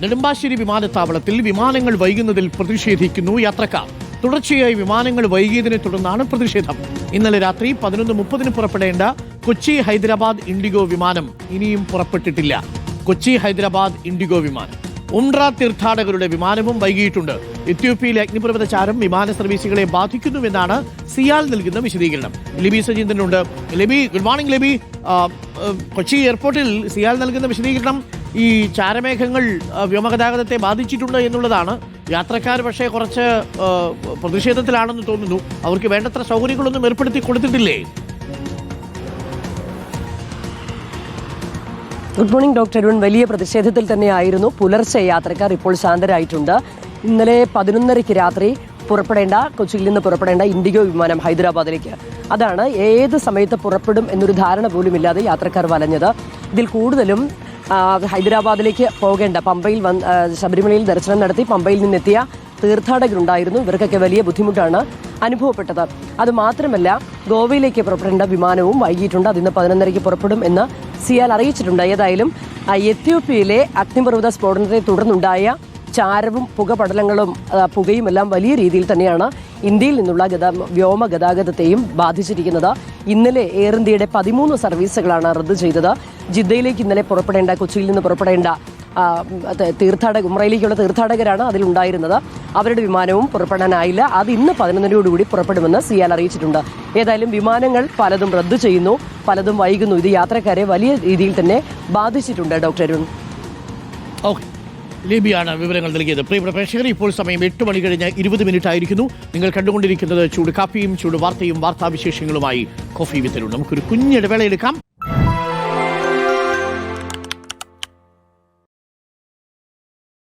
നെടുമ്പാശ്ശേരി വിമാനത്താവളത്തിൽ വിമാനങ്ങൾ വൈകുന്നതിൽ പ്രതിഷേധിക്കുന്നു യാത്രക്കാർ. തുടർച്ചയായി വിമാനങ്ങൾ വൈകിയതിനെ തുടർന്നാണ് പ്രതിഷേധം. ഇന്നലെ രാത്രി പതിനൊന്ന് മുപ്പതിന് പുറപ്പെടേണ്ട കൊച്ചി ഹൈദരാബാദ് ഇൻഡിഗോ വിമാനം ഇനിയും പുറപ്പെട്ടിട്ടില്ല. കൊച്ചി ഹൈദരാബാദ് ഇൻഡിഗോ വിമാനം. ഉംറ തീർത്ഥാടകരുടെ വിമാനവും വൈകിയിട്ടുണ്ട്. എത്യോപ്യയിലെ അഗ്നിപർവത ചാരം വിമാന സർവീസുകളെ ബാധിക്കുന്നുവെന്നാണ് സിയാൽ നൽകുന്ന വിശദീകരണം. ലിബി സജീന്ദ്രനുണ്ട് ലിബി ഗുഡ് മോർണിംഗ് ലിബി. കൊച്ചി എയർപോർട്ടിൽ സിയാൽ നൽകുന്ന വിശദീകരണം. ഈ ചാരമേഘങ്ങൾ വ്യോമഗതാഗതത്തെ ബാധിച്ചിട്ടുണ്ട് എന്നുള്ളതാണ്. യാത്രക്കാർ പക്ഷേ കുറച്ച് പ്രതിഷേധത്തിലാണെന്ന് തോന്നുന്നു. അവർക്ക് വേണ്ടത്ര സൗകര്യങ്ങളൊന്നും ഏർപ്പെടുത്തി കൊടുത്തിട്ടില്ലേ? ഗുഡ് മോർണിംഗ് ഡോക്ടർ അരുൺ വലിയ പ്രതിഷേധത്തിൽ തന്നെയായിരുന്നു പുലർച്ചെ യാത്രക്കാർ ഇപ്പോൾ ശാന്തരായിട്ടുണ്ട്. ഇന്നലെ പതിനൊന്നരയ്ക്ക് രാത്രി പുറപ്പെടേണ്ട കൊച്ചിയിൽ നിന്ന് പുറപ്പെടേണ്ട ഇൻഡിഗോ വിമാനം ഹൈദരാബാദിലേക്ക്. അതാണ് ഏത് സമയത്ത് പുറപ്പെടും എന്നൊരു ധാരണ പോലും ഇല്ലാതെ യാത്രക്കാർ വലഞ്ഞത്. ഇതിൽ കൂടുതലും ഹൈദരാബാദിലേക്ക് പോകേണ്ട. പമ്പയിൽ വന്ന് ശബരിമലയിൽ ദർശനം നടത്തി പമ്പയിൽ നിന്നെത്തിയ തീർത്ഥാടകരുണ്ടായിരുന്നു. ഇവർക്കൊക്കെ വലിയ ബുദ്ധിമുട്ടാണ് അനുഭവപ്പെട്ടത്. അത് മാത്രമല്ല ഗോവയിലേക്ക് പുറപ്പെടേണ്ട വിമാനവും വൈകിട്ടുണ്ട് അതിന്ന് പതിനൊന്നരയ്ക്ക് പുറപ്പെടും എന്ന് സിയാൽ അറിയിച്ചിട്ടുണ്ട്. ഏതായാലും എത്യോപ്യയിലെ അഗ്നിപർവത സ്ഫോടനത്തെ തുടർന്നുണ്ടായ ചാരവും പുകപടലങ്ങളും പുകയും എല്ലാം വലിയ രീതിയിൽ തന്നെയാണ് ഇന്ത്യയിൽ നിന്നുള്ള ഗതാ വ്യോമ ഗതാഗതത്തെയും ബാധിച്ചിരിക്കുന്നത് ഇന്നലെ എയർ ഇന്ത്യയുടെ പതിമൂന്ന് സർവീസുകളാണ് റദ്ദ് ചെയ്തത്. ജിദ്ദയിലേക്ക് ഇന്നലെ പുറപ്പെടേണ്ട കൊച്ചിയിൽ നിന്ന് പുറപ്പെടേണ്ട തീർത്ഥാടക ഉമ്രയിലേക്കുള്ള തീർത്ഥാടകരാണ് അതിലുണ്ടായിരുന്നത്. അവരുടെ വിമാനവും പുറപ്പെടാനായില്ല. അത് ഇന്ന് പതിനൊന്നരയോടുകൂടി പുറപ്പെടുമെന്ന് സിയാൽ അറിയിച്ചിട്ടുണ്ട്. ഏതായാലും വിമാനങ്ങൾ പലതും റദ്ദു ചെയ്യുന്നു. പലതും വൈകുന്നു. ഇത് യാത്രക്കാരെ വലിയ രീതിയിൽ തന്നെ ബാധിച്ചിട്ടുണ്ട് ഡോക്ടർ അരുൺ. ഓക്കെ ലിബിയാണ് വിവരങ്ങൾ നൽകിയത്. പ്രിയപ്പെട്ട പ്രേക്ഷകർ ഇപ്പോൾ സമയം എട്ട് മണി കഴിഞ്ഞ് ഇരുപത് മിനിറ്റ് ആയിരിക്കുന്നു. നിങ്ങൾ കണ്ടുകൊണ്ടിരിക്കുന്നത് ചൂട് കാപ്പിയും ചൂട് വാർത്തയും വാർത്താവിശേഷങ്ങളുമായി കോഫി വിത്തലുണ്ട് നമുക്കൊരു കുഞ്ഞിടവേള എടുക്കാം.